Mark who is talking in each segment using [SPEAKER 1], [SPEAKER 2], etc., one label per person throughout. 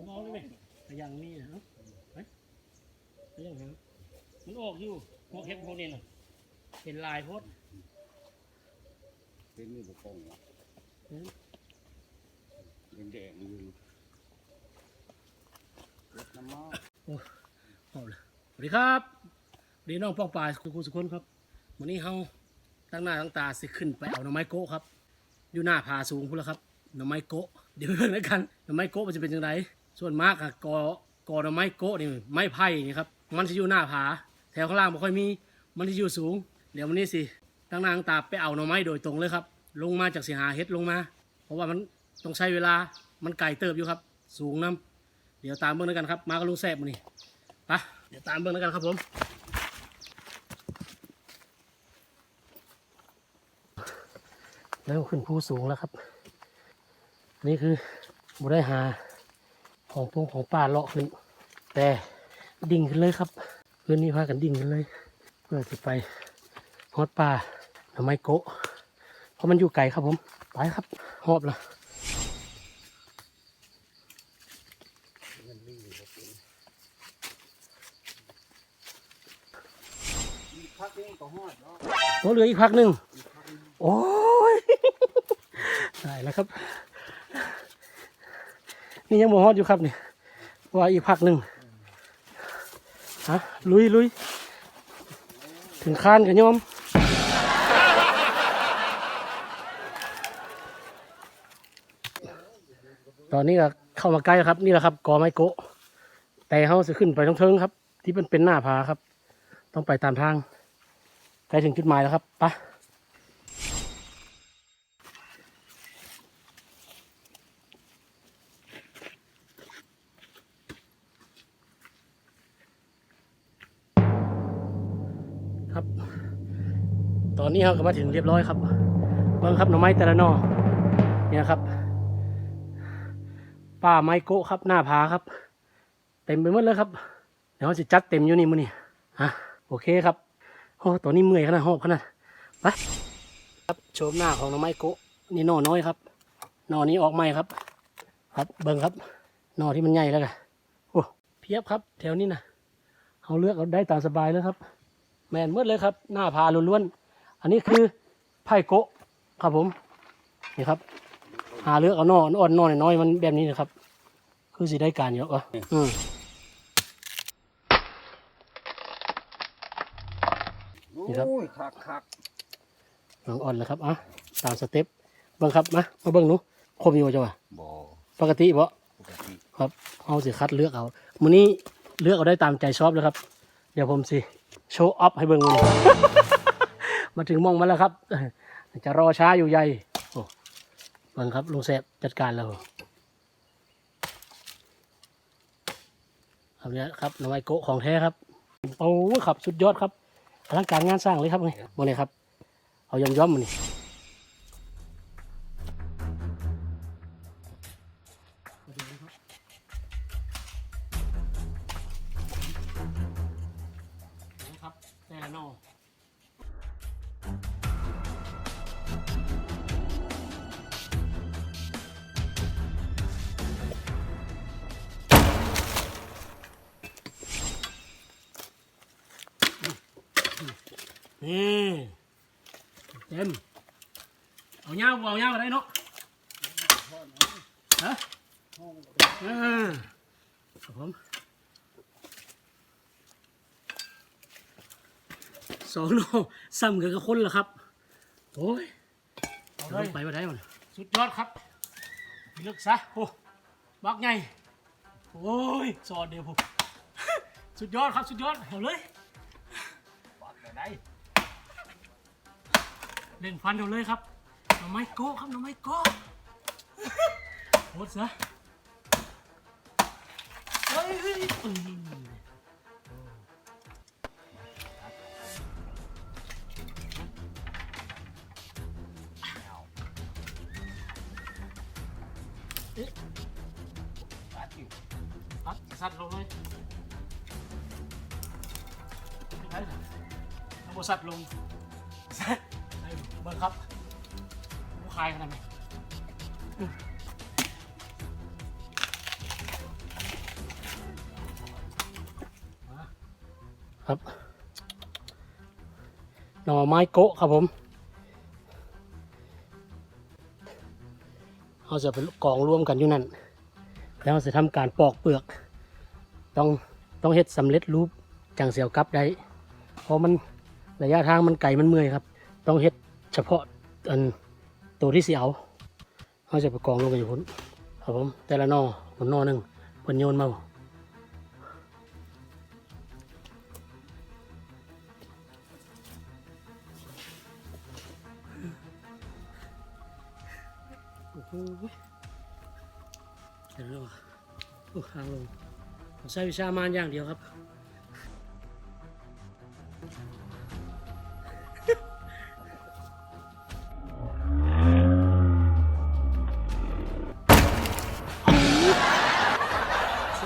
[SPEAKER 1] เอาเอาเลยไหมแต่อย่างนี้นะเนาะไปไปอย่างนั้นมันออกอยู่พวกเห็ดพวกนี้นะเป็นลายโพด
[SPEAKER 2] เป็นนี่บุกงวะเป็นแดงอยู่รถน้ำมัน
[SPEAKER 1] เอาเลยสวัสดีครับวัสดีน้องป้องปลายคุณครูสุคนครับวันนี้เฮาตั้งหน้าตั้งตาสิขึ้นไปเอาหน่อไม้โกะครับ อยู่หน้าผาสูงพุ่นแล้วครับหน่อไม้โกะเดี๋ยวเรื่องแล้วกันหน่อไม้โกะมันจะเป็นยังไง ส่วนมากอะกอกอหน่อไม้โกะนี่ไม้ไผ่นี่ครับมันจะอยู่หน้าผา แถวข้างล่างไม่ค่อยมีมันจะอยู่สูง เดี๋ยววันนี้สิตั้งนางตาไปเอาหน่อไม้โดยตรงเลยครับ ลงมาจากสีหาเฮ็ดลงมา เพราะว่ามันต้องใช้เวลามันไกลเติบอยู่ครับ สูงน้ำเดี๋ยวตามเบิ่งแล้วกันครับ มากับลุงแซบมานี่ไปเดี๋ยวตามเบิ่งแล้วกันครับผมแล้วขึ้นภูสูงแล้วครับ นี่คือบุได้หา ของพงของป่าเลาะขึ้น แต่ดิ่งขึ้นเลยครับเพื่อนนี่พากันดิ่งขึ้นเลย เพื่อจะไปฮอดป่าทำไมโกะเพราะมันอยู่ไกลครับผม ไปครับหอบละ
[SPEAKER 2] พักนี้ก็หอดเนาะ
[SPEAKER 1] โอ้เหลืออีกพักหนึ่งโอ้ยได้แล้วครับ นี่ยังบ่ฮอดอยู่ครับนี่ว่าอีกพักหนึ่งฮะลุยลุยถึงคานกันยอมตอนนี้ก็เข้ามาใกล้ครับนี่แหละครับกอไม้โกะแต่เขาจะขึ้นไปตรงเทิงครับ ที่มันเป็นหน้าผาครับ ต้องไปตามทางใกล้ถึงจุดหมายแล้วครับไปะ นนี้เราก็มาถึงเรียบร้อยครับเบิ่งครับหน่อไม้แต่ละนอเนี่ยครับ ป่าไม้โกะครับหน้าผาครับ เต็มไปหมดเลยครับ เดี๋ยวเราจะจัดเต็มอยู่นี่มื้อนี้ฮะโอเคครับโอ้ตอนนี้เมื่อยขนาดหอบขนาดไปครับโฉมหน้าของหน้อไม้โกะนี่หนอน้อยครับหนอนี้ออกใหม่ครับ ครับเบิ่งครับหน่อที่มันใหญ่แล้วกันโอ้เพียบครับ แถวนี้นะเอาเลือกเอาได้ตามสบายเลยครับ แมนเมื่อเลยครับ หน้าพาล้วนๆ อันนี้คือไผ่โกะครับผมนี่ครับ หาเลือกเอาหน่ออ่อนๆหน่อน้อยๆมันแบบนี้นะครับ คือสิได้การเยอะวะอืมนี่ครับ
[SPEAKER 2] โอ้ยคักคัก
[SPEAKER 1] หลังอ่อนแล้วครับอะตามสเต็ปเบิ่งครับมามาเบิ่งหนูคมอยู่บ่จังหวะ
[SPEAKER 2] บ่
[SPEAKER 1] ปกติบ่
[SPEAKER 2] ปกติ
[SPEAKER 1] ครับเอาสิคัดเลือกเอามื้อนี้เลือกเอาได้ตามใจชอบเลยครับ เดี๋ยวผมสิโชว์ออฟให้เบิ่งมื้อนี้ มาถึงมองมาแล้วครับ จะรอช้าอยู่ใหญ่โอ้เบิ่งครับลุงแสบจัดการแล้วครับเนี้ยครับน้อไอโกของแท้ครับโอ้ครับสุดยอดครับพลังการงานสร้างเลยครับนี่โมเลยครับ เอายอมย้อมมันนี่ นี่เต็มเอาเงาเอาเงาอะไรเนาะฮะอ่าครับผมสองโลซ้ำกันกับคนละครับโอ้ยเอาเลยไปมาได้มันสุดยอดครับลึกซะโอ้บักไงโอ้ยสอดเดียวผม สุดยอดครับสุดยอดเอาเลย เล่นฟันเดี๋ยวเลยครับหน่อไม้โก้ครับหน่อไม้โก้โคตรซะเฮ้ยเฮ้ยอืมเอ๊ะ
[SPEAKER 2] ปักอยู่
[SPEAKER 1] ปัดสัตว์ลงเลยไม่ใช่เอาบสัตว์ลง มึงครับกูคายขนาดไหนครับ หน่อไม้โกะครับผม เราจะเป็นกองรวมกันอยู่นั่น แล้วเราจะทำการปอกเปลือก ต้องต้องเฮ็ดสำเร็จรูปจังเสียวกลับได้ เพราะมันระยะทางมันไกลมันเมื่อยครับ ต้องเฮ็ด เฉพาะอันตัวที่เสียวเราจะไปกองลงกันอยู่พุ่นครับผมแต่ละนอคนนอหนึ่งเพิ่นโยนมาบ่โอ้โหเดี๋ยวเราโอ้ข้างลงผมใช้วิชามานอย่างเดียวครับ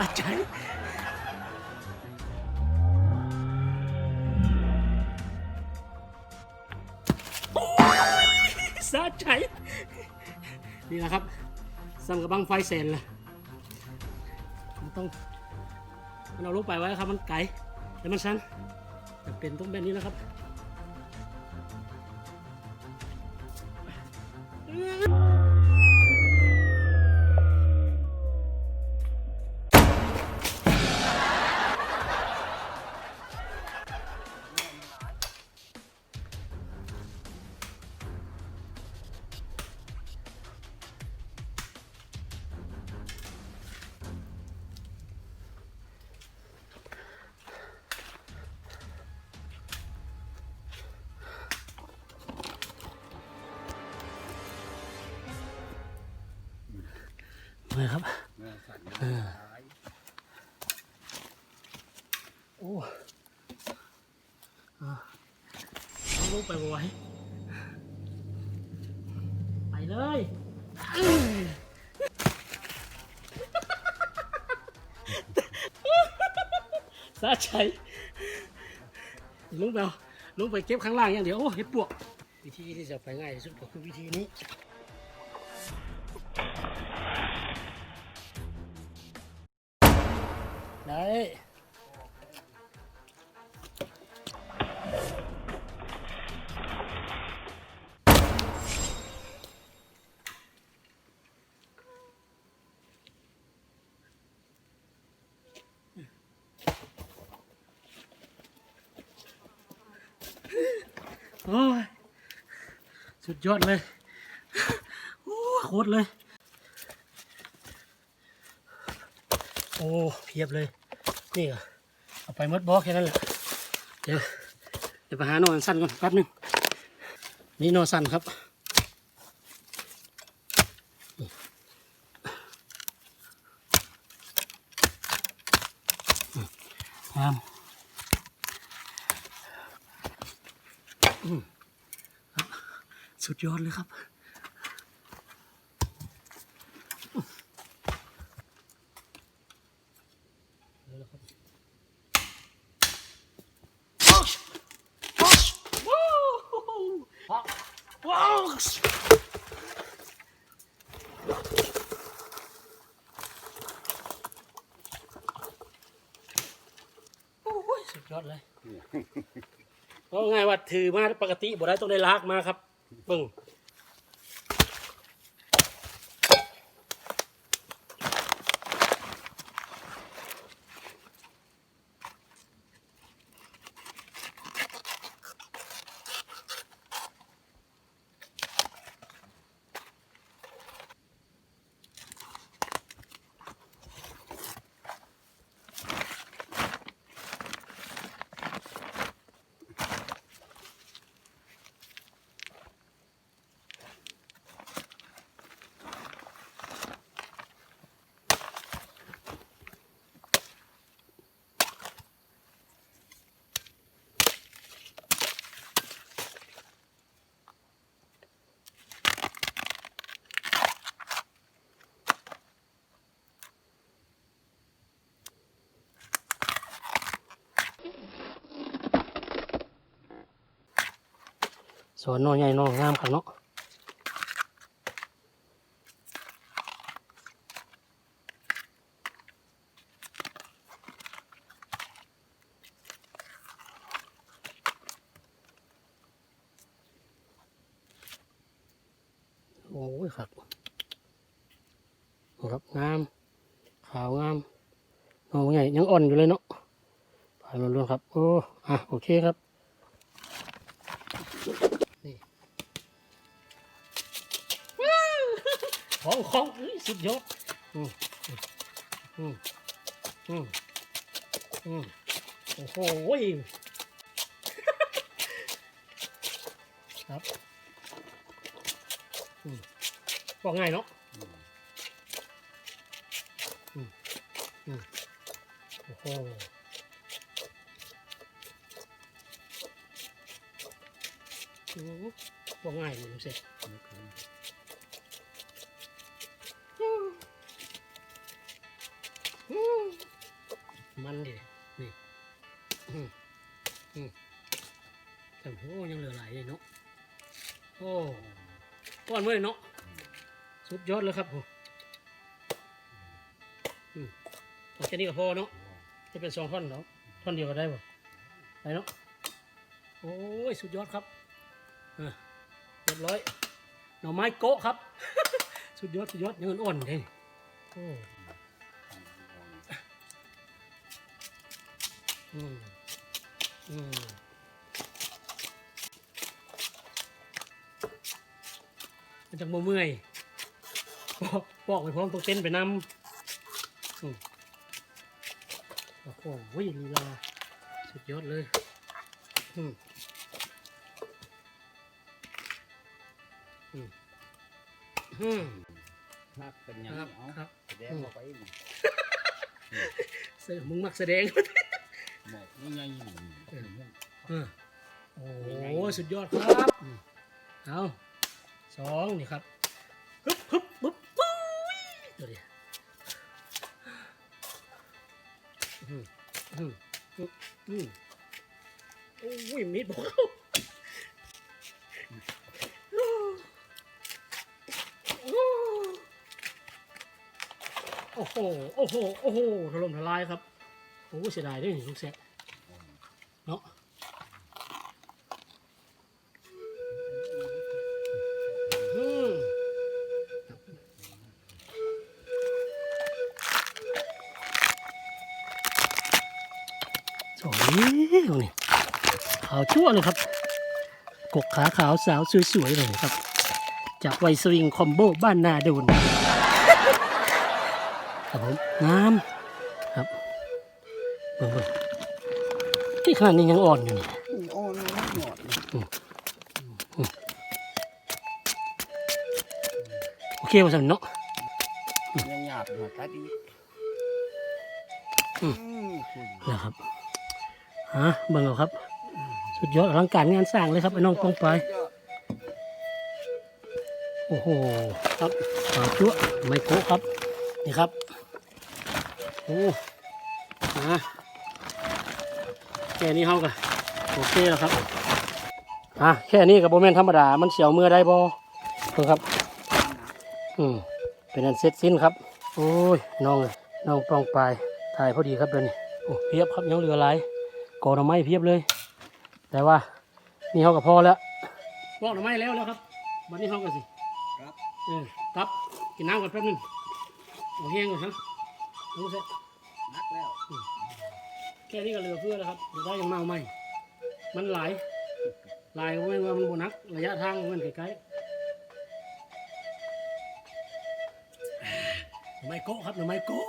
[SPEAKER 1] สะใจโอ้ยสะใจนี่แหละครับสั่งกระบังไฟเซนเลยมันต้องมันเอาลูกไปไว้ครับมันไกลแต่มันสั้นจะเป็นต้องแบบนี้นะครับ เลยครับ
[SPEAKER 2] เนื้อสัน
[SPEAKER 1] เออโอ้อะเอาลูกไปไว้ไปเลยอื้อสะใจลุงไปเอาลุงไปเก็บข้างล่างอย่างเดียวโอ้เห็ดปวก วิธีที่จะไปง่ายที่สุดก็คือวิธีนี้ ได้โอ้ยสุดยอดเลย โอ้โคตรเลย โอ้เพียบเลย นี่เหรอเอาไปมดบล็อกแค่นั้นแหละเดี๋ยวเดี๋ยวไปหานอนสั้นก่อนแป๊บหนึงนี่นอนสั้นครับงามอืมครับสุดยอดเลยครับ ว้าวโอ้ย สุดยอดเลยเพราะไงว่าถือมาปกติบ่ได้ต้องได้ลากมาครับเบิ่ง สวนน้อยใหญ่น้องงามครับเนาะโอ้ยครับครับงาม ขาวงามน้องใหญ่ยังอ่อนอยู่เลยเนาะผ่าล้วนๆครับ โอ้อะโอเคครับ สุดยอดอืมอืมอืมอืมโอ้โหครับบอกง่ายเนาะโอ้โหบอืมว่าง่ายเลยเสร็จ มันดินี่อืมอืมแต่โหยังเหลือหลายเลยเนาะโอ้ก้อนเมื่อยเนาะสุดยอดเลยครับผมอืมเอาแค่นี้ก็พอเนาะจะเป็นสองท่อนเนาะท่อนเดียวก็ได้ป่ะได้เนาะโอ้ยสุดยอดครับเรียบร้อยหน่อไม้โกะครับ สุดยอดสุดยอดยังอ่อนเลยโอ้ อืมอืมมันจะโมเมื่อยบอกบอกไปพร้อมต้องเต้นไปนำอืมโอ้โหลีลาสุดยอดเลยอืมอืมอืม
[SPEAKER 2] นักเป็นยัง
[SPEAKER 1] ครับ
[SPEAKER 2] เอา
[SPEAKER 1] ครับ
[SPEAKER 2] แสดงออกไปนี่
[SPEAKER 1] เสือมึงมักแสดง
[SPEAKER 2] บอกนี่ไง
[SPEAKER 1] เออโอ้โหสุดยอดครับอืมเอาสองนี่ครับฮึบฮึบฮึบปุ้ยตัวเดียวอืมอืมอืมอืมโอ้ยมีดบอกเข้าโอ้โห โอ้โห โอ้โหถล่มทลายครับ โอ้เสียดายด้วยลูกแซะ เนาะอืมสวยนี่ขาวชั่วเลยครับ กกขาขาวสาวสวยๆเลยครับ จากไวสวิงคอมโบบ้านนาโดนครับผมงามครับเบิ่ง ที่ขนาดนี้ยังอ่อนอยู่นี่
[SPEAKER 2] โอ้ยหมด
[SPEAKER 1] โอเคป่ะสันเนาะ
[SPEAKER 2] ยังหยาบหัวตาดี
[SPEAKER 1] อืม
[SPEAKER 2] คุณ
[SPEAKER 1] นะครับฮะเบิ่งเอาครับ สุดยอดอลังการงานสร้างเลยครับไอ้น้องปองไปายโอ้โหครับขาวจั่วไมโครครับ นี่ครับ โอ้ฮะ แค่นี้เฮากันโอเคแล้วครับอะแค่นี้กับโบแมนธรรมดา มันเสียวมือได้บอเพิ่งครับ อืมเป็นอันเสร็จสิ้นครับ โอ้ยน้องเลยน้องปองปลายถ่ายพอดีครับเดี๋ยวนี้โอ้เพียบครับยังเหลือหลายกอหน่อไม้เพียบเลย แต่ว่านี่เขากับพอแล้วปอกหน่อไม้แล้วแล้วครับวันนี้เขากันสิ
[SPEAKER 2] ครับ
[SPEAKER 1] เออครับกินน้ำก่อนแป๊บนึงเอาแห้งก่อนครับรู้สึก
[SPEAKER 2] นักแล้ว
[SPEAKER 1] แค่นี้ก็เหลือเพื่อแล้วครับเดี๋ยวได้ยังเมาไหมมันหลายหลายก็ไม่ว่ามันบนักระยะทางมันใกล้ๆหน่อไม้โก้ครับหน่อไม้โก้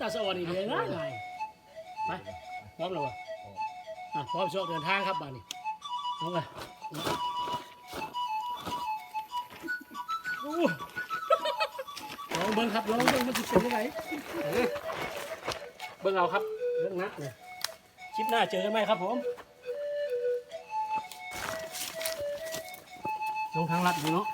[SPEAKER 1] ตาสวัสดีเลยง่ายง่ายไปพร้อมแล้ววะอะพร้อมโชคเดินทางครับบ้านนี้เอาไปโอ้ลองเบิ้งครับลองเบิ้งมันจะเป็นยังไง พิ่งเอาครับเรื่องนักเนี่ยคลิปหน้าเจอกันไหมครับผมลงทางลัดอยู่เนาะ